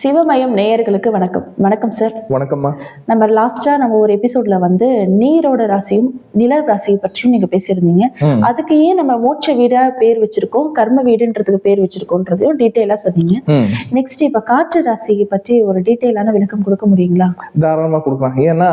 சிவமயம் நேயர்களுக்கு வணக்கம். வணக்கம் சார் வணக்கம்மா. நம்ம லாஸ்டா நம்ம ஒரு எபிசோட்ல வந்து நீரோட ராசியும் நில ராசியை பற்றியும் நீங்க பேசியிருந்தீங்க. அதுக்கு ஏன் நம்ம மோட்ச வீடா பேர் வச்சிருக்கோம் கர்ம வீடுன்றதுக்கு பேர் வச்சிருக்கோன்றதையும் டீட்டெயிலா சொன்னீங்க. நெக்ஸ்ட் இப்ப காற்று ராசியை பற்றி ஒரு டீட்டெயிலான விளக்கம் கொடுக்க முடியுங்களா? தாராளமா கொடுக்கலாம். ஏன்னா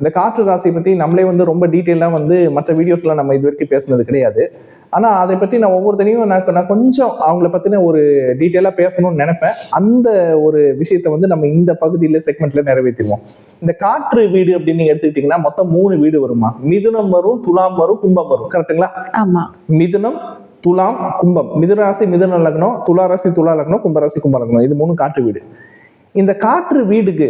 இந்த காற்று ராசி பத்தி நம்மளே வந்து ரொம்ப டீட்டெயிலாக வந்து மற்ற வீடியோஸ்லாம் நம்ம இது வரைக்கும் பேசுனது கிடையாது. ஆனா அதை பத்தி நான் ஒவ்வொருத்தனையும் நான் நான் கொஞ்சம் அவங்கள பத்தின ஒரு டீட்டெயிலாக பேசணும்னு நினைப்பேன். அந்த ஒரு விஷயத்த வந்து நம்ம இந்த பகுதியில செக்மெண்ட்ல நிறைவேற்றிடுவோம். இந்த காற்று வீடு அப்படின்னு நீங்க எடுத்துக்கிட்டீங்கன்னா மொத்தம் மூணு வீடு வருமா மிதுனம் வரும் துலாம் வரும் கும்பம் வரும். கரெக்ட்டுங்களா ஆமா. மிதுனம் துலாம் கும்பம். மிதுன ராசி மிதுன லக்னம் துலா ராசி துலா லக்னம் கும்பராசி கும்ப லக்னம். இது மூணு காற்று வீடு. இந்த காற்று வீடுக்கு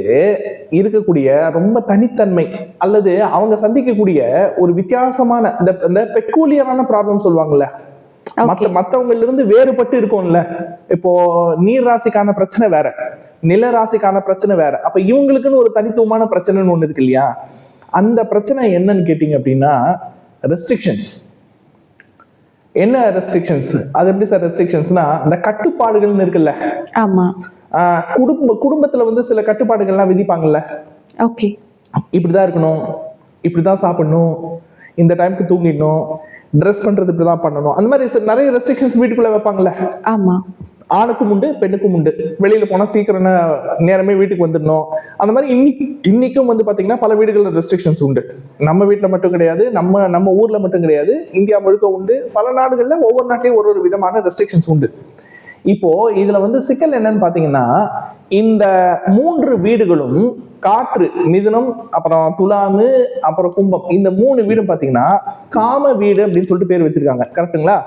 இருக்கக்கூடிய ரொம்ப தனித்தன்மை அல்லது அவங்க சந்திக்கக்கூடிய ஒரு வித்தியாசமான இந்த பெக்கூலியரான ப்ராப்ளம் சொல்லுவாங்கல்ல. மத்த மத்தவங்கள்ல இருந்து வேறுபட்டு இருக்கும்ல. இப்போ நீர் ராசிக்கான பிரச்சனை வேற நில ராசிக்கான பிரச்சனை வேற. அப்ப இவங்களுக்குன்னு ஒரு தனித்துவமான பிரச்சனைன்னு ஒண்ணு இருக்கு இல்லையா? அந்த பிரச்சனை என்னன்னு கேட்டீங்க அப்படின்னா ரெஸ்ட்ரிக்ஷன்ஸ் என்ன ரெஸ்ட்ரிக்ஷன்ஸ் அது எப்படி சார் ரெஸ்ட்ரிக்ஷன்ஸ்னா இந்த கட்டுப்பாடுகள்னு இருக்குல்ல. ஆமா. குடும்ப குடும்பத்துல வந்து சில கட்டுப்பாடுகள்லாம் விதிப்பாங்கல்ல? ஓகே. இப்படிதான் இருக்கணும் இப்படிதான் சாப்பிடணும் இந்த டைம்க்கு தூங்கிடணும் ட்ரெஸ் பண்றது இப்படிதான் பண்ணணும். அந்த மாதிரி நிறைய ரெஸ்ட்ரிக்ஷன்ஸ் வீட்டுக்குள்ள வைப்பாங்கல்ல? ஆமா. ஆணுக்கும் உண்டு பெண்ணுக்கும் உண்டு. வெளியில போனா சீக்கிரம் நேரமே வீட்டுக்கு வந்துடணும். அந்த மாதிரி இன்னைக்கு இன்னைக்கும் வந்து பாத்தீங்கன்னா பல வீடுகளில் ரெஸ்ட்ரிக்ஷன்ஸ் உண்டு. நம்ம வீட்ல மட்டும் கிடையாது நம்ம நம்ம ஊர்ல மட்டும் கிடையாது. இந்தியா முழுக்க உண்டு. பல நாடுகள்ல ஒவ்வொரு நாட்டிலையும் ஒரு ஒரு விதமான ரெஸ்ட்ரிக்ஷன்ஸ் உண்டு. இப்போ இதுல வந்து சிக்கல் என்னன்னு பாத்தீங்கன்னா இந்த மூன்று வீடுகளும் காற்று மிதுனம் அப்புறம் துலாமு அப்புறம் கும்பம் இந்த மூணு வீடும் பாத்தீங்கன்னா காம வீடு அப்படின்னு சொல்லிட்டு பேர் வச்சிருக்காங்க. கரெக்ட்டுங்களா?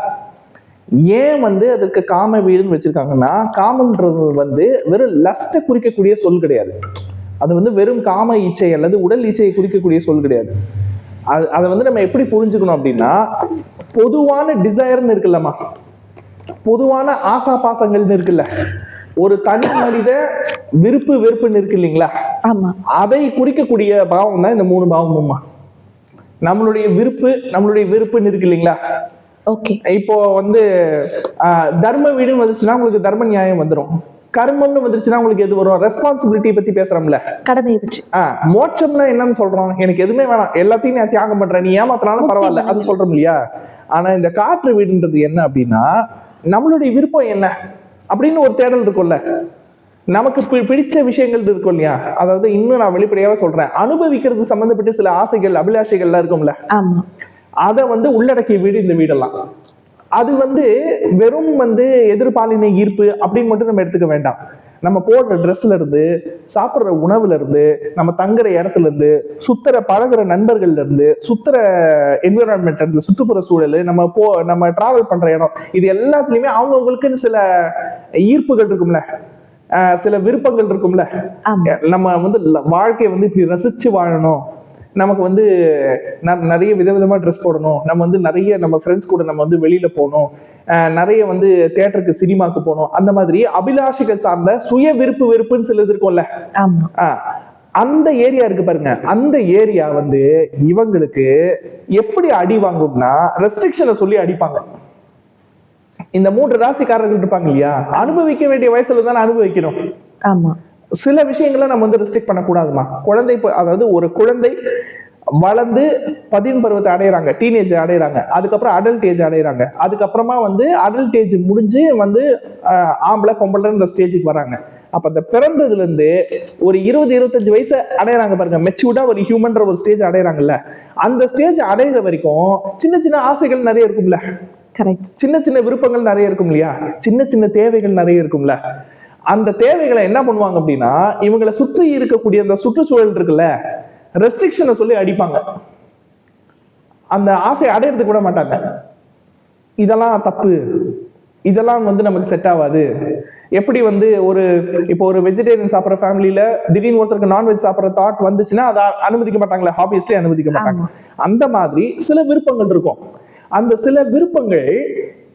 ஏன் வந்து அதற்கு காம வீடுன்னு வச்சிருக்காங்கன்னா காமன்றது வந்து வெறும் லஸ்ட்டை குறிக்கக்கூடிய சொல் கிடையாது. அது வந்து வெறும் காம இச்சை அல்லது உடல் இச்சையை குறிக்கக்கூடிய சொல் கிடையாது. அது அதை வந்து நம்ம எப்படி புரிஞ்சுக்கணும் அப்படின்னா பொதுவான டிசைர்னு இருக்குல்லம்மா. பொதுவான ஆசா பாசங்கள்னு இருக்குல்ல. ஒரு தனி மனித விருப்பு வெறுப்புன்னு இருக்கு இல்லைங்களா? அதை குறிக்கக்கூடிய பாவம் தான் இந்த மூணு பாவமும்மா நம்மளுடைய விருப்பு நம்மளுடைய வெறுப்புன்னு இருக்கு இல்லைங்களா? ஓகே. இப்போ வந்து தர்ம வீடுன்னு வந்துச்சுன்னா உங்களுக்கு தர்ம நியாயம் வந்துடும் கர்மம்னு வந்துருச்சுன்னா உங்களுக்கு எது வரும்? ரெஸ்பான்சிபிலிட்டி பத்தி பேசுறோம்ல. கடமையை பற்றி. ஆஹ் மோட்சம்னா என்னன்னு சொல்றோம். எனக்கு எதுவுமே வேணாம். எல்லாத்தையும் நான் தியாகம் பண்றேன். நீ ஏமாத்தினாலும் பரவாயில்ல. அது சொல்றோம் இல்லையா? ஆனா இந்த காற்று வீடுன்றது என்ன அப்படின்னா நம்மளுடைய விருப்பம் என்ன? அப்படின்னு ஒரு தேடல் இருக்கும்ல. நமக்கு பிடிச்ச விஷயங்கள் இருக்கும் இல்லையா? அதாவது இன்னும் நான் வெளிப்படையாவே சொல்றேன். அனுபவிக்கிறது சம்பந்தப்பட்ட சில ஆசைகள் அபிலாஷைகள்லாம் இருக்கும்ல. அதை வந்து உள்ளடக்கிய வீடு இந்த வீடெல்லாம். அது வந்து வெறும் வந்து எதிர்பாலின ஈர்ப்பு அப்படின்னு மட்டும் நம்ம எடுத்துக்க வேண்டாம். நம்ம போடுற ட்ரெஸ்ல இருந்து சாப்பிட்ற உணவுல இருந்து நம்ம தங்குற இடத்துல இருந்து சுத்துற பழகுற நண்பர்கள்ல இருந்து சுத்துற என்விரான்மெண்ட் இருந்து சுற்றுப்புற சூழல் நம்ம போ நம்ம டிராவல் பண்ற இடம் இது எல்லாத்துலயுமே அவங்கவுங்களுக்குன்னு சில ஈர்ப்புகள் இருக்கும்ல. சில விருப்பங்கள் இருக்கும்ல. நம்ம வந்து வாழ்க்கையை வந்து இப்படி ரசிச்சு வாழணும். நமக்கு வந்து நிறைய விதவிதமா ட்ரெஸ் போடணும். நம்ம வந்து நிறைய நம்ம ஃப்ரெண்ட்ஸ் கூட நம்ம வந்து வெளியில போகணும். நிறைய வந்து தேட்டருக்கு சினிமாக்கு போகணும். அந்த மாதிரி அபிலாஷைகள் சார்ந்த சுய விருப்பு வெறுப்புன்னு சிலது இருக்கும்ல. அந்த ஏரியா இருக்கு பாருங்க. அந்த ஏரியா வந்து இவங்களுக்கு எப்படி அடி வாங்கும்னா ரெஸ்ட்ரிக்ஷனை சொல்லி அடிப்பாங்க. இந்த மூன்று ராசிக்காரர்கள் இருப்பாங்க இல்லையா? அனுபவிக்க வேண்டிய வயசுல தானே அனுபவிக்கணும். ஆமா. சில விஷயங்களை நம்ம வந்து ரெஸ்ட்ரிக்ட் பண்ணக்கூடாதுமா. குழந்தை அதாவது ஒரு குழந்தை வளர்ந்து பதின் பருவத்தை அடையிறாங்க. டீனேஜ் அடையிறாங்க. அதுக்கப்புறம் அடல்ட் ஏஜ் அடையிறாங்க. அதுக்கப்புறமா வந்து அடல்ட் ஏஜ் முடிஞ்சு வந்து ஆம்பளை பொம்பளைன்ற ஸ்டேஜுக்கு வராங்க. அப்ப அந்த பிறந்ததுல இருந்து ஒரு இருபது இருபத்தஞ்சு வயசு அடையிறாங்க பாருங்க. மெச்சூர்டா ஒரு ஹியூமன்ற ஒரு ஸ்டேஜ் அடையிறாங்கல்ல. அந்த ஸ்டேஜ் அடையிற வரைக்கும் சின்ன சின்ன ஆசைகள் நிறைய இருக்கும்ல. கரெக்ட் சின்ன சின்ன விருப்பங்கள் நிறைய இருக்கும் இல்லையா சின்ன சின்ன தேவைகள் நிறைய இருக்கும்ல. அந்த தேவைகளை என்ன பண்ணுவாங்க அப்படின்னா இவங்களை சுற்றி இருக்கக்கூடிய அந்த சுற்றுச்சூழல் இருக்குல்ல ரெஸ்ட்ரிக்ஷனை சொல்லி அடிப்பாங்க. அந்த ஆசை அடையறதுக்கு விட மாட்டாங்க. இதெல்லாம் தப்பு. இதெல்லாம் வந்து நமக்கு செட் ஆகாது. எப்படி வந்து ஒரு இப்போ ஒரு வெஜிடேரியன் சாப்பிட்ற ஃபேமிலியில திடீர்னு ஒருத்தருக்கு நான்வெஜ் சாப்பிட்ற தாட் வந்துச்சுன்னா அதை அனுமதிக்க மாட்டாங்களே ஹாபியஸ்லி அனுமதிக்க மாட்டாங்க. அந்த மாதிரி சில விருப்பங்கள் இருக்கும். அந்த சில விருப்பங்கள்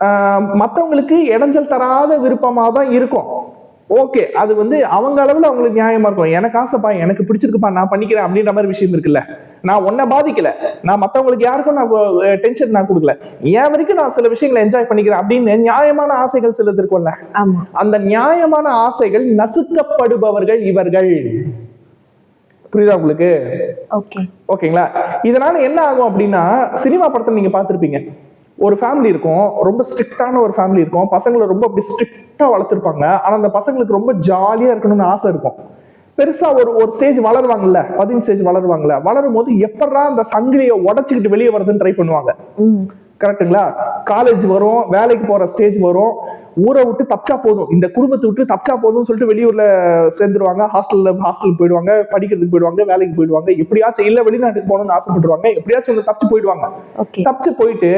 ஆஹ், மத்தவங்களுக்கு இடைஞ்சல் தராத விருப்பமா தான் இருக்கும். ஓகே அது வந்து அவங்க அளவுல அவங்களுக்கு நியாயமா இருக்கும். எனக்கு ஆசைப்பா எனக்கு பிடிச்சிருக்குப்பா நான் பண்ணிக்கிறேன் அப்படின்ற மாதிரி விஷயம் இருக்குல்ல. நான் உன்னை பாதிக்கல. நான் மத்தவங்களுக்கு யாருக்கும் நான் டென்ஷன் நான் கொடுக்கல. என் வரைக்கும் நான் சில விஷயங்களை என்ஜாய் பண்ணிக்கிறேன் அப்படின்னு நியாயமான ஆசைகள் சிலது இருக்கும்ல. அந்த நியாயமான ஆசைகள் நசுக்கப்படுபவர்கள் இவர்கள். புரியுதா உங்களுக்கு? ஓகே ஓகேங்களா இதனால என்ன ஆகும் அப்படின்னா சினிமா படத்தை நீங்க பார்த்திருப்பீங்க. ஒரு ஃபேமிலி இருக்கும் ரொம்ப ஸ்ட்ரிக்டான ஒரு ஃபேமிலி இருக்கும். பசங்களை ரொம்ப அப்படி ஸ்ட்ரிக்டா வளர்த்துருப்பாங்க. ஆனா அந்த பசங்களுக்கு ரொம்ப ஜாலியா இருக்கணும்னு ஆசை இருக்கும். பெருசா ஒரு ஒரு ஸ்டேஜ் வளருவாங்கல்ல பதினஞ்சு ஸ்டேஜ் வளருவாங்கல்ல வளரும் போது எப்படா அந்த சங்கிலியை உடச்சிக்கிட்டு வெளியே வருதுன்னு ட்ரை பண்ணுவாங்க. ம். கரெக்ட்டுங்களா காலேஜ் வரும் வேலைக்கு போற ஸ்டேஜ் வரும் ஊரை விட்டு தப்பிச்சா போதும். இந்த குடும்பத்தை விட்டு தப்பிச்சா போதும்னு சொல்லிட்டு வெளியூர்ல சேர்ந்துருவாங்க. ஹாஸ்டல்ல ஹாஸ்டலுக்கு போயிடுவாங்க படிக்கிறதுக்கு போயிடுவாங்க வேலைக்கு போயிடுவாங்க. எப்படியாச்சும் இல்ல வெளிநாட்டுக்கு போகணும்னு ஆசைப்படுவாங்க எப்படியாச்சும் ஒண்ணு தப்பிச்சு போயிடுவாங்க. தப்பிச்சு போயிட்டு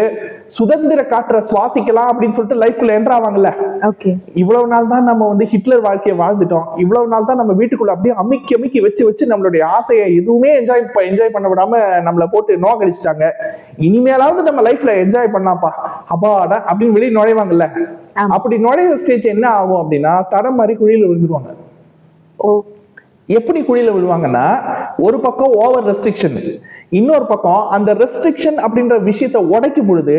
சுதந்திர காற்றை சுவாசிக்கலாம் அப்படின்னு சொல்லிட்டு லைஃப்குள்ள என்டர் ஆவாங்கல்ல. ஓகே இவ்வளவு நாள் தான் நம்ம வந்து ஹிட்லர் வாழ்க்கையை வாழ்ந்துட்டோம். இவ்வளவு நாள் தான் நம்ம வீட்டுக்குள்ள அப்படியே அமுக்கி அமுக்கி வச்சு வச்சு நம்மளுடைய ஆசையை எதுவுமே என்ஜாய் என்ஜாய் பண்ண விடாம நம்மளை போட்டு நோக்கடிச்சிட்டாங்க. இனிமேலாவது நம்ம லைஃப்ல என்ஜாய் பண்ணாப்பா அப்பாடா அப்படின்னு வெளியே நுழைவாங்கல்ல. அப்படி நுழையிற ஸ்டேஜ் என்ன ஆகும் அப்படின்னா தடம் மாதிரி குழியில விழுந்துருவாங்க. ஓ. எப்படி குழியில விழுவாங்கன்னா ஒரு பக்கம் ஓவர் ரெஸ்ட்ரிக்ஷன் இன்னொரு பக்கம் அந்த ரெஸ்ட்ரிக்ஷன் அப்படின்ற விஷயத்தை உடைக்கும் பொழுது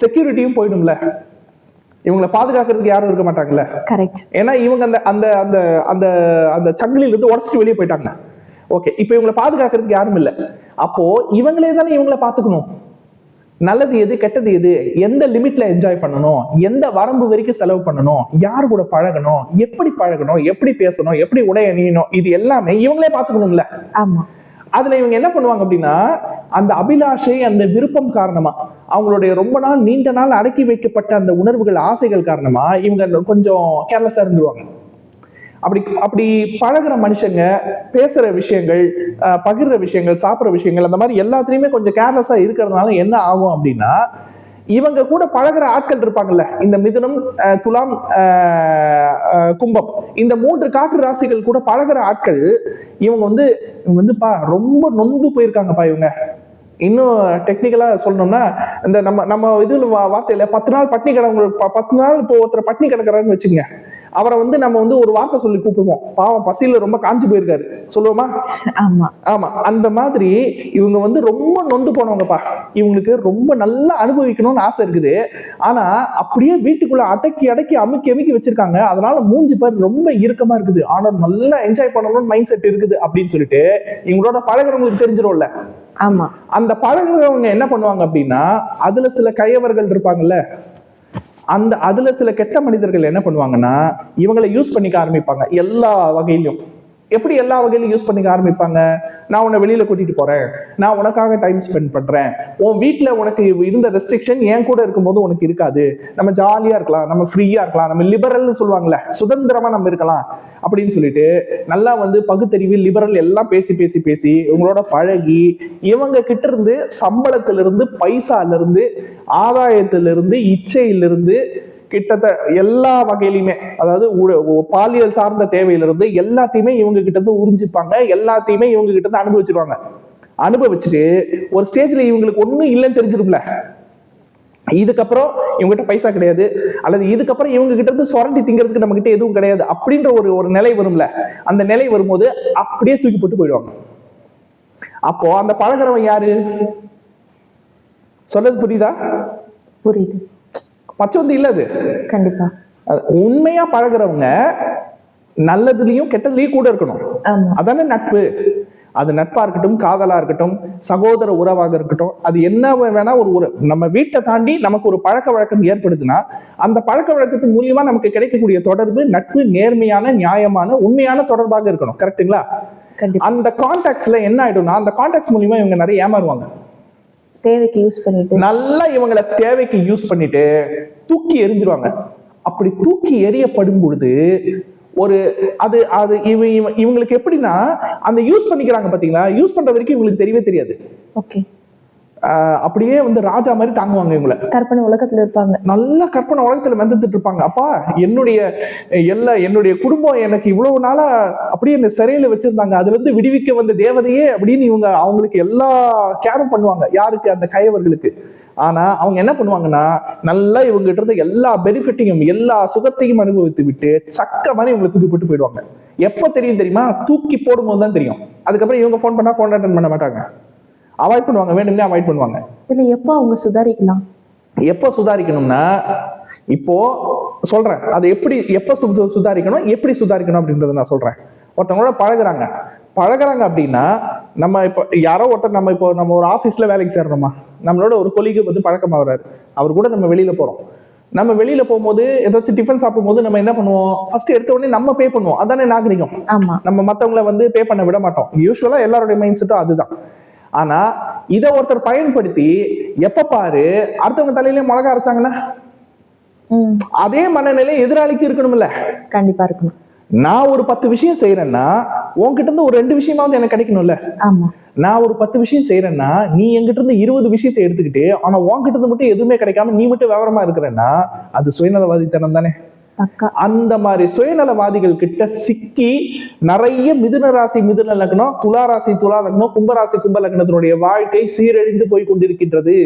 செக்யூரிட்டியும் போயிடும்ல. இவங்களை பாதுகாக்கிறதுக்கு யாரும் இருக்க மாட்டாங்கல்ல. கரெக்ட் ஏன்னா இவங்க அந்த அந்த அந்த அந்த அந்த சங்கிலில இருந்து உடச்சிட்டு வெளியே போயிட்டாங்க. ஓகே இப்போ இவங்களை பாதுகாக்கிறதுக்கு யாரும் இல்லை. அப்போ இவங்களே தானே இவங்களை பார்த்துக்கணும். நல்லது எது கெட்டது எது எந்த லிமிட்ல என்ஜாய் பண்ணணும் எந்த வரம்பு வரைக்கும் செலவு பண்ணணும் யார் கூட பழகணும் எப்படி பழகணும் எப்படி பேசணும் எப்படி உடை அணியணும் இது எல்லாமே இவங்களே பார்த்துக்கணும்ல. ஆமா. அதுல இவங்க என்ன பண்ணுவாங்க அப்படின்னா அந்த அபிலாஷை அந்த விருப்பம் காரணமா அவங்களுடைய ரொம்ப நாள் நீண்ட நாள் அடக்கி வைக்கப்பட்ட அந்த உணர்வுகள் ஆசைகள் காரணமா இவங்க கொஞ்சம் கேர்லெஸ்ஸா இருந்துருவாங்க. அப்படி அப்படி பழகுற மனுஷங்க பேசுற விஷயங்கள் பகிர்ற விஷயங்கள் சாப்பிட்ற விஷயங்கள் அந்த மாதிரி எல்லாத்துலயுமே கொஞ்சம் கேர்லெஸ்ஸா இருக்கிறதுனால என்ன ஆகும் அப்படின்னா இவங்க கூட பழகுற ஆட்கள் இருப்பாங்கல்ல இந்த மிதுனம் துலாம் கும்பம் இந்த மூன்று காற்று ராசிகள் கூட பழகுற ஆட்கள் இவங்க வந்து இவங்க வந்துப்பா ரொம்ப நொந்து போயிருக்காங்கப்பா இவங்க. இன்னும் டெக்னிக்கலா சொல்லணும்னா இந்த நம்ம நம்ம இதுல வா- வார்த்தையில பத்து நாள் பட்னி கிடங்க பத்து நாள் இப்போ ஒருத்தர் பட்னி கிடக்குறாருன்னு வச்சுங்க அவரை வந்து நம்ம வந்து ஒரு வார்த்தை சொல்லி கூப்பிடுவோம். பாவம் பசியில ரொம்ப காஞ்சு போயிருக்காரு. சொல்லுவோமா? ஆமா. ஆமா. அந்த மாதிரி இவங்க வந்து ரொம்ப நொந்து போனவங்கப்பா. இவங்களுக்கு ரொம்ப நல்லா அனுபவிக்கணும்னு ஆசை இருக்குது. ஆனா அப்படியே வீட்டுக்குள்ள அடக்கி அடக்கி அமுக்கி அமுக்கி வச்சிருக்காங்க. அதனால மூஞ்சி பேர் ரொம்ப இறுக்கமா இருக்குது. ஆனா நல்லா என்ஜாய் பண்ணணும்னு மைண்ட் செட் இருக்குது அப்படின்னு சொல்லிட்டு இவங்களோட பழகுறவங்களுக்கு தெரிஞ்சிரும்ல. ஆமா. அந்த பழகுறவங்க என்ன பண்ணுவாங்க அப்படின்னா அதுல சில கையவர்கள் இருப்பாங்கல்ல. அந்த அதுல சில கெட்ட மனிதர்கள் என்ன பண்ணுவாங்கன்னா இவங்களை யூஸ் பண்ணிக்க ஆரம்பிப்பாங்க. எல்லா வகையிலும். எப்படி எல்லா வகையிலும் யூஸ் பண்ணிக்க ஆரம்பிப்பாங்க? நான் உன்னை வெளியில கூட்டிட்டு போறேன். நான் உனக்காக டைம் ஸ்பெண்ட் பண்றேன். உன் வீட்டில் உனக்கு இருந்த ரெஸ்ட்ரிக்ஷன் என் கூட இருக்கும்போது உனக்கு இருக்காது. நம்ம ஜாலியா இருக்கலாம். நம்ம ஃப்ரீயா இருக்கலாம். நம்ம லிபரல்னு சொல்லுவாங்கல்ல சுதந்திரமா நம்ம இருக்கலாம். அப்படின்னு சொல்லிட்டு நல்லா வந்து பகுத்தறிவு லிபரல் எல்லாம் பேசி பேசி பேசி இவங்களோட பழகி இவங்க கிட்ட இருந்து சம்பளத்திலிருந்து பைசால இருந்து இச்சையிலிருந்து கிட்டத்தட்ட எல்லா வகையிலுமே அதாவது உட- பாலியல் சார்ந்த தேவையிலிருந்து எல்லாத்தையுமே இவங்க கிட்ட இருந்து உறிஞ்சிப்பாங்க எல்லாத்தையுமே இவங்க கிட்ட இருந்து அனுபவிச்சிருவாங்க. அனுபவிச்சுட்டு ஒரு ஸ்டேஜ்ல இவங்களுக்கு ஒண்ணும் இல்லைன்னு தெரிஞ்சிரும்ல. இதுக்கப்புறம் இவங்ககிட்ட பைசா கிடையாது அல்லது இதுக்கப்புறம் இவங்க கிட்ட இருந்து சுரண்டி திங்கிறதுக்கு நம்ம கிட்ட எதுவும் கிடையாது அப்படின்ற ஒரு ஒரு நிலை வரும்ல. அந்த நிலை வரும்போது அப்படியே தூக்கி போட்டு போயிடுவாங்க. அப்போ அந்த பழகிறவன் யாரு? சொல்றது புரியுதா? புரியுது. பச்சை வந்து இல்ல அது. கண்டிப்பா. அது உண்மையா பழகுறவங்க நல்லதுலயும் கெட்டதுலயும் கூட இருக்கணும். ஆமா. அதானே நட்பு? அது நட்பா இருக்கட்டும் காதலா இருக்கட்டும் சகோதர உறவாக இருக்கட்டும் அது என்ன வேணா ஒரு உறவு நம்ம வீட்டை தாண்டி நமக்கு ஒரு பழக்க வழக்கம் ஏற்படுதுன்னா அந்த பழக்க வழக்கத்தின் மூலியமா நமக்கு கிடைக்கக்கூடிய தொடர்பு நட்பு நேர்மையான நியாயமான உண்மையான தொடர்பாக இருக்கணும். கரெக்ட்டுங்களா கண்டிப்பா. அந்த கான்டாக்ட்ஸ்ல என்ன ஆயிடும்னா அந்த கான்டாக்ட்ஸ் மூலியமா இவங்க நிறைய ஏமாறுவாங்க. தேவைக்கு யூஸ் பண்ணிட்டு. நல்லா இவங்களை தேவைக்கு யூஸ் பண்ணிட்டு தூக்கி எறிஞ்சிருவாங்க. அப்படி தூக்கி எறியப்படும் பொழுது ஒரு அது அது இவ இவ- இவங்களுக்கு எப்படின்னா அந்த யூஸ் பண்ணிக்கிறாங்க பாத்தீங்களா? யூஸ் பண்ற வரைக்கும் இவங்களுக்கு தெரியவே தெரியாது. ஓகே அப்படியே வந்து ராஜா மாதிரி தாங்குவாங்க இவங்களை. கற்பனை உலகத்துல இருப்பாங்க. நல்ல கற்பனை உலகத்துல மெந்துட்டு இருப்பாங்க. அப்பா என்னுடைய எல்லா என்னுடைய குடும்பம் எனக்கு இவ்வளவு நாளா அப்படியே என்ன சிறையில வச்சிருந்தாங்க. அதுல இருந்து விடுவிக்க வந்த தேவதையே அப்படின்னு இவங்க அவங்களுக்கு எல்லா கேரும் பண்ணுவாங்க. யாருக்கு? அந்த கயவர்களுக்கு. ஆனா அவங்க என்ன பண்ணுவாங்கன்னா நல்லா இவங்க கிட்ட இருந்த எல்லா பெனிஃபிட்டையும் எல்லா சுகத்தையும் அனுபவித்து விட்டு சக்க மாதிரி இவங்களை தூக்கி போட்டு போயிடுவாங்க. எப்ப தெரியும் தெரியுமா? தூக்கி போடும்போது தான் தெரியும். அதுக்கப்புறம் இவங்க ஃபோன் பண்ணா ஃபோன் அட்டன் பண்ண மாட்டாங்க. அவாய்ட் பண்ணுவாங்க. வேணும்னே அவாய்ட் பண்ணுவாங்க. இதுல எப்போ அவங்க சுதாரிக்கலாம்? எப்போ சுதாரிக்கணும்னா இப்போ சொல்றேன். அது எப்படி எப்போ சு- சுதாரிக்கணும் எப்படி சுதாரிக்கணும் அப்படின்றத நான் சொல்றேன். ஒருத்தவங்களோட பழகுறாங்க. பழகுறாங்க அப்படின்னா நம்ம இப்போ யாரோ ஒருத்தர் நம்ம இப்போ நம்ம ஒரு ஆஃபீஸில் வேலைக்கு சேர்றோமா நம்மளோட ஒரு கொலிக்கு வந்து பழக்கமாகறாரு. அவர் கூட நம்ம வெளியில போறோம். நம்ம வெளியில போகும்போது ஏதாச்சும் டிஃபன் சாப்பிடும்போது நம்ம என்ன பண்ணுவோம்? ஃபர்ஸ்ட் எடுத்த உடனே நம்ம பே பண்ணுவோம். அதானே நாகரிகம். ஆமா. நம்ம மத்தவங்கள வந்து பே பண்ண விட மாட்டோம். யூஸ்வலா எல்லாருடைய மைண்ட் செட்டும் அதுதான். ஆனா இதை ஒருத்தர் பயன்படுத்தி எப்ப பாரு அடுத்தவங்க தலையில மிளகா அரைச்சாங்கன்னா அதே மனநிலை எதிராளிக்கு இருக்கணும்ல? கண்டிப்பா இருக்கணும். நான் ஒரு பத்து விஷயம் செய்யறேன்னா உன்கிட்ட இருந்து ஒரு ரெண்டு விஷயமாவது எனக்கு கிடைக்கணும்ல? நான் ஒரு பத்து விஷயம் செய்யறேன்னா நீ என்கிட்ட இருந்து இருபது விஷயத்தை எடுத்துக்கிட்டு ஆனா உன்கிட்ட இருந்து மட்டும் எதுவுமே கிடைக்காம நீ மட்டும் விவரமா இருக்கிறேன்னா அது சுயநலவாதித்தனம் தானே அந்த மாதிரி சுயநலவாதிகள் கிட்ட சிக்கி நிறைய மிதுன ராசி மிதுன லக்னம் துலா ராசி துலா லக்னம் கும்பராசி கும்ப லக்னத்தினுடைய வாழ்க்கை சீரழிந்து போய் கொண்டிருக்கின்றது.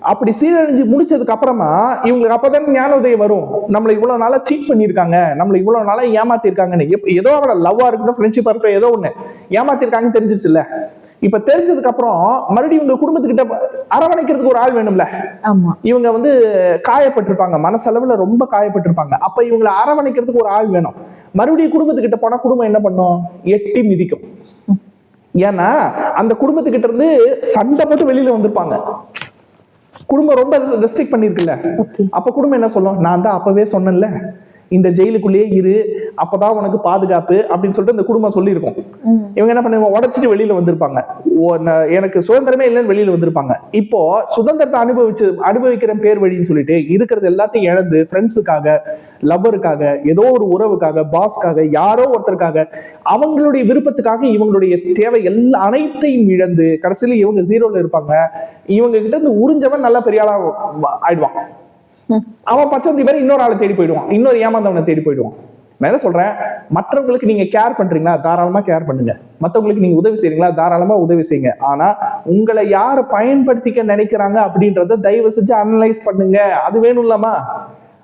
அப்படி சீரழிஞ்சு முடிச்சதுக்கு அப்புறமா இவங்களுக்கு அப்பதான் ஞான உதயம் வரும். நம்மளை இவ்வளவு நாளா சீட் பண்ணியிருக்காங்க. நம்மளை இவ்வளவு நாளா ஏமாத்திருக்காங்கன்னு. ஏதோ அவட லவ்வா இருக்கட்டும் ஃப்ரெண்ட்ஷிப்பா இருக்கட்டும் ஏதோ ஒண்ணு. ஏமாத்திருக்காங்கன்னு தெரிஞ்சிருச்சுல்ல? இப்ப தெரிஞ்சதுக்கு அப்புறம் மறுபடியும் இவங்க குடும்பத்துக்கிட்ட அரவணைக்கிறதுக்கு ஒரு ஆள் வேணும்ல? ஆமா. இவங்க வந்து காயப்பட்டிருப்பாங்க. மனசளவுல ரொம்ப காயப்பட்டிருப்பாங்க. அப்ப இவங்களை அரவணைக்கிறதுக்கு ஒரு ஆள் வேணும். மறுபடியும் குடும்பத்துக்கிட்ட போனா குடும்பம் என்ன பண்ணும்? எட்டி மிதிக்கும். ஏன்னா அந்த குடும்பத்துக்கிட்ட இருந்து சண்டை போட்டு வெளியில வந்திருப்பாங்க. குடும்பம் ரொம்ப ரெஸ்ட்ரிக்ட் பண்ணிருக்குல்ல. அப்ப குடும்பம் என்ன சொல்லும்? நான் தான் அப்பவே சொன்னேன்ல. இந்த ஜெயிலுக்குள்ளேயே இரு அப்பதான் உனக்கு பாதுகாப்பு அப்படின்னு சொல்லிட்டு இந்த குடும்பம் சொல்லியிருக்கும். இவங்க என்ன பண்ணுவாங்க? உடைச்சிட்டு வெளியில வந்திருப்பாங்க. எனக்கு சுதந்திரமே இல்லைன்னு வெளியில வந்திருப்பாங்க. இப்போ சுதந்திரத்தை அனுபவிச்சு அனுபவிக்கிற பேர் வழின்னு சொல்லிட்டு இருக்கிறது எல்லாத்தையும் இழந்து ஃப்ரெண்ட்ஸுக்காக லவ்வருக்காக ஏதோ ஒரு உறவுக்காக பாஸ்க்காக யாரோ ஒருத்தருக்காக அவங்களுடைய விருப்பத்துக்காக இவங்களுடைய தேவை எல்லா அனைத்தையும் இழந்து கடைசியில இவங்க ஜீரோல இருப்பாங்க. இவங்க கிட்ட இருந்து உறிஞ்சவன் நல்ல பெரிய ஆளா ஆயிடுவான். அவன் பச்சந்தி பேர் இன்னொரு ஆளை தேடி போயிடுவான். இன்னொரு ஏமாந்தவனை தேடி போயிடுவான். நான் என்ன சொல்றேன்? மற்றவங்களுக்கு நீங்க கேர் பண்றீங்களா? தாராளமா கேர் பண்ணுங்க. மற்றவங்களுக்கு நீங்க உதவி செய்றீங்களா? தாராளமா உதவி செய்யுங்க. ஆனா உங்களை யார் பயன்படுத்திக்க நினைக்கிறாங்க அப்படின்றத தயவு செஞ்சு அனலைஸ் பண்ணுங்க. அது வேணும் இல்லாமா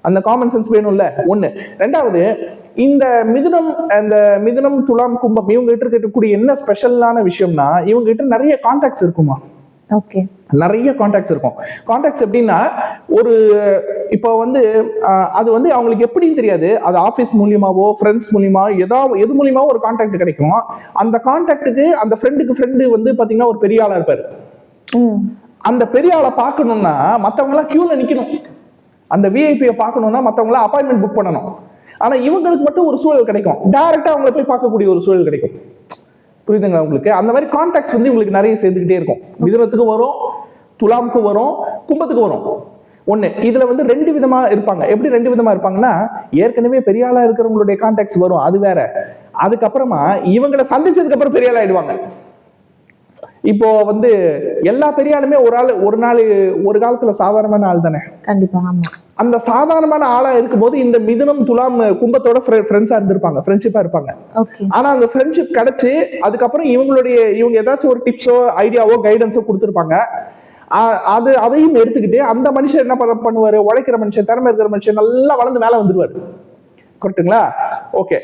அந்த காமன் சென்ஸ் வேணும்ல. ஒண்ணு. ரெண்டாவது இந்த மிதுனம் அந்த மிதுனம் துலாம் கும்பம் இவங்க கிட்ட இருக்கக்கூடிய என்ன ஸ்பெஷலான விஷயம்னா இவங்க கிட்ட நிறைய கான்டாக்ட்ஸ் இருக்குமா? ஓகே நிறைய காண்டாக்ட்ஸ் இருக்கும். காண்டாக்ட்ஸ் எப்படின்னா ஒரு இப்போ வந்து அது வந்து அவங்களுக்கு எப்படின்னு தெரியாது. அது ஆஃபீஸ் மூலியமாவோ ஃப்ரெண்ட்ஸ் மூலியமா ஏதாவது எது மூலியமாவோ ஒரு காண்டாக்ட் கிடைக்கும். அந்த காண்டாக்டுக்கு அந்த ஃப்ரெண்டுக்கு ஃப்ரெண்டு வந்து பாத்தீங்கன்னா ஒரு பெரிய ஆளா இருப்பாரு. அந்த பெரிய ஆளை பார்க்கணும்னா மத்தவங்க எல்லாம் கியூல நிக்கணும். அந்த விஐபியை பார்க்கணும்னா மத்தவங்க எல்லாம் அப்பாயின்மெண்ட் புக் பண்ணணும். ஆனா இவங்களுக்கு மட்டும் ஒரு சூழல் கிடைக்கும். டைரக்டா அவங்கள போய் பார்க்கக்கூடிய ஒரு சூழல் கிடைக்கும். புரியுதுங்களா உங்களுக்கு? அந்த மாதிரி கான்டாக்ட்ஸ் வந்து உங்களுக்கு நிறைய சேர்ந்துக்கிட்டே இருக்கும். மிதனத்துக்கு வரும் துலாமுக்கு வரும் கும்பத்துக்கு வரும். ஒன்று இதில் வந்து ரெண்டு விதமாக இருப்பாங்க. எப்படி ரெண்டு விதமாக இருப்பாங்கன்னா ஏற்கனவே பெரிய ஆளாக இருக்கிறவங்களுடைய கான்டாக்ட்ஸ் வரும் அது வேற. அதுக்கப்புறமா இவங்களை சந்திச்சதுக்கப்புறம் பெரிய ஆள் ஆயிடுவாங்க இப்போ வந்து எல்லா பெரிய ஆளுமே ஒரு ஆள் ஒரு நாள் ஒரு காலத்தில் சாதாரணமான ஆள் தானே கண்டிப்பாக அந்த சாதாரணமான ஆளா இருக்கும்போது இந்த மிதுனம் துலாம் கும்பத்தோட ஃப்ரெண்ட்ஸா இருந்திருப்பாங்க ஃப்ரெண்ட்ஷிப்பா இருப்பாங்க. ஆனா அந்த ஃப்ரெண்ட்ஷிப் கிடைச்சு அதுக்கப்புறம் இவங்களுடைய இவங்க ஏதாச்சும் ஒரு டிப்ஸோ ஐடியாவோ கைடன்ஸோ கொடுத்துருப்பாங்க. அது அதையும் எடுத்துக்கிட்டு அந்த மனுஷன் என்ன பண்ண பண்ணுவாரு? உழைக்கிற மனுஷன் திறமை இருக்கிற மனுஷன் நல்லா வளர்ந்து மேல வந்துருவாரு. கரெக்ட்டுங்களா ஓகே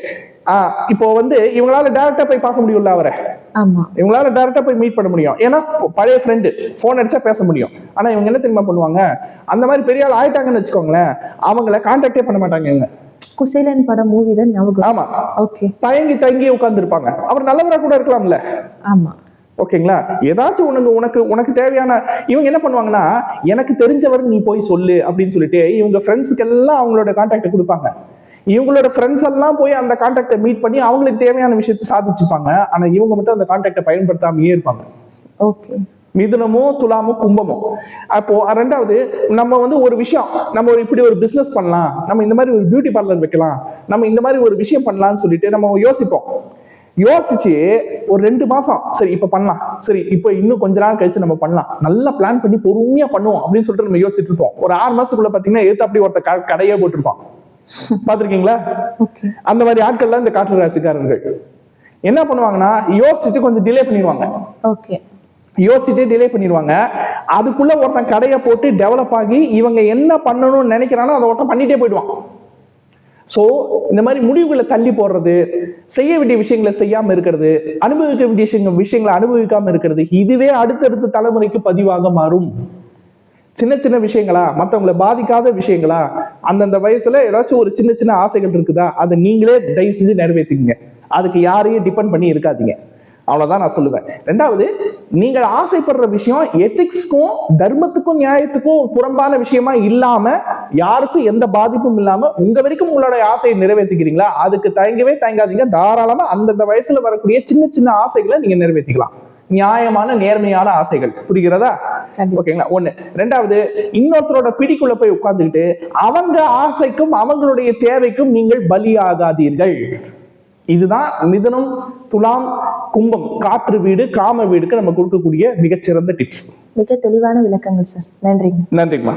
இப்போ வந்து இவங்களால டைரக்டா போய் பார்க்க முடியும்ல அவரை? ஆமா. இவங்களால டைரக்டா போய் மீட் பண்ண முடியும். ஏன்னா பழைய ஃப்ரெண்டு ஃபோன் அடிச்சா பேச முடியும். ஆனா இவங்க என்ன தெரியுமா பண்ணுவாங்க? அந்த மாதிரி பெரிய ஆள் ஆயிட்டாங்கன்னு வச்சுக்கோங்களேன் அவங்கள கான்டாக்டே பண்ண மாட்டாங்க இவங்க. குசேலன் படம் மூவி தான் ஞாபகம். ஆமா. ஓகே தயங்கி தயங்கி உட்கார்ந்துருப்பாங்க. அவர் நல்லவரா கூட இருக்கலாம்ல. ஆமா. ஓகேங்களா? ஏதாச்சும் உனக்கு உனக்கு உனக்கு தேவையான இவங்க என்ன பண்ணுவாங்கன்னா எனக்கு தெரிஞ்சவர் நீ போய் சொல்லு அப்படின்னு சொல்லிட்டு இவங்க ஃப்ரெண்ட்ஸுக்கு எல்லாம் அவங்களோட கான்டாக்டை கொடுப்பாங்க. இவங்களோட ஃப்ரெண்ட்ஸ் எல்லாம் போய் அந்த கான்டாக்டை மீட் பண்ணி அவங்களுக்கு தேவையான விஷயத்தை சாதிச்சுப்பாங்க. ஆனா இவங்க மட்டும் அந்த கான்டாக்டை பயன்படுத்தாமையே இருப்பாங்க. ஓகே மிதுனமோ துலாமோ கும்பமோ. அப்போ ரெண்டாவது நம்ம வந்து ஒரு விஷயம் நம்ம ஒரு இப்படி ஒரு பிசினஸ் பண்ணலாம் நம்ம இந்த மாதிரி ஒரு பியூட்டி பார்லர் வைக்கலாம் நம்ம இந்த மாதிரி ஒரு விஷயம் பண்ணலாம்னு சொல்லிட்டு நம்ம யோசிப்போம். யோசிச்சு ஒரு ரெண்டு மாசம் சரி இப்ப பண்ணலாம். சரி இப்போ இன்னும் கொஞ்ச நாள் கழிச்சு நம்ம பண்ணலாம். நல்லா பிளான் பண்ணி பொறுமையா பண்ணுவோம் அப்படின்னு சொல்லிட்டு நம்ம யோசிச்சுட்டு இருப்போம். ஒரு ஆறு மாசத்துக்குள்ள பாத்தீங்கன்னா எடுத்து அப்படி ஒருத்த கடையே போட்டிருப்பான். பாத்திருக்கீங்களா ஓகே. அந்த மாதிரி ஆட்கள்லாம் இந்த காற்று ராசிக்காரர்கள். என்ன பண்ணுவாங்கன்னா யோசிச்சுட்டு கொஞ்சம் டிலே பண்ணிடுவாங்க ஓகே. யோசிச்சுட்டே டிலே பண்ணிடுவாங்க அதுக்குள்ள ஒருத்தன் கடையை போட்டு டெவலப் ஆகி இவங்க என்ன பண்ணணும்னு நினைக்கிறானோ அதை ஒருத்தன் பண்ணிட்டே போயிடுவான். ஸோ இந்த மாதிரி முடிவுகளை தள்ளி போடுறது செய்ய வேண்டிய விஷயங்களை செய்யாம இருக்கிறது அனுபவிக்க வேண்டிய விஷயங்கள் விஷயங்களை அனுபவிக்காம இருக்கிறது இதுவே அடுத்தடுத்த தலைமுறைக்கு பதிவாக மாறும். சின்ன சின்ன விஷயங்களா? மற்றவங்களை பாதிக்காத விஷயங்களா? அந்தந்த வயசுல ஏதாச்சும் ஒரு சின்ன சின்ன ஆசைகள் இருக்குதா? அதை நீங்களே தயவு செஞ்சு நிறைவேற்றிக்கங்க. அதுக்கு யாரையும் டிபெண்ட் பண்ணி இருக்காதீங்க. அவ்வளவுதான் நான் சொல்லுவேன். ரெண்டாவது நீங்கள் ஆசைப்படுற விஷயம் எத்திக்ஸ்க்கும் தர்மத்துக்கும் நியாயத்துக்கும் புறம்பான விஷயமா இல்லாம யாருக்கும் எந்த பாதிப்பும் இல்லாம உங்க வரைக்கும் உங்களோட ஆசையை நிறைவேற்றிக்கிறீங்களா? அதுக்கு தயங்கவே தயங்காதீங்க. தாராளமா அந்தந்த வயசுல வரக்கூடிய சின்ன சின்ன ஆசைகளை நீங்க நிறைவேற்றிக்கலாம். நியாயமான நேர்மையான ஆசைகள். புரிகிறதா? ஓகேங்களா? ஒண்ணு. ரெண்டாவது இன்னொருத்தரோட பிடிக்குள்ள போய் உட்கார்ந்துக்கிட்டு அவங்க ஆசைக்கும் அவங்களுடைய தேவைக்கும் நீங்கள் பலியாகாதீர்கள். இதுதான் மிதுனம் துலாம் கும்பம். காற்று வீடு காம வீடுக்கு நம்ம கொடுக்கக்கூடிய மிகச்சிறந்த டிப்ஸ் மிக தெளிவான விளக்கங்கள் சார் நன்றிங்க. நன்றிங்கம்மா.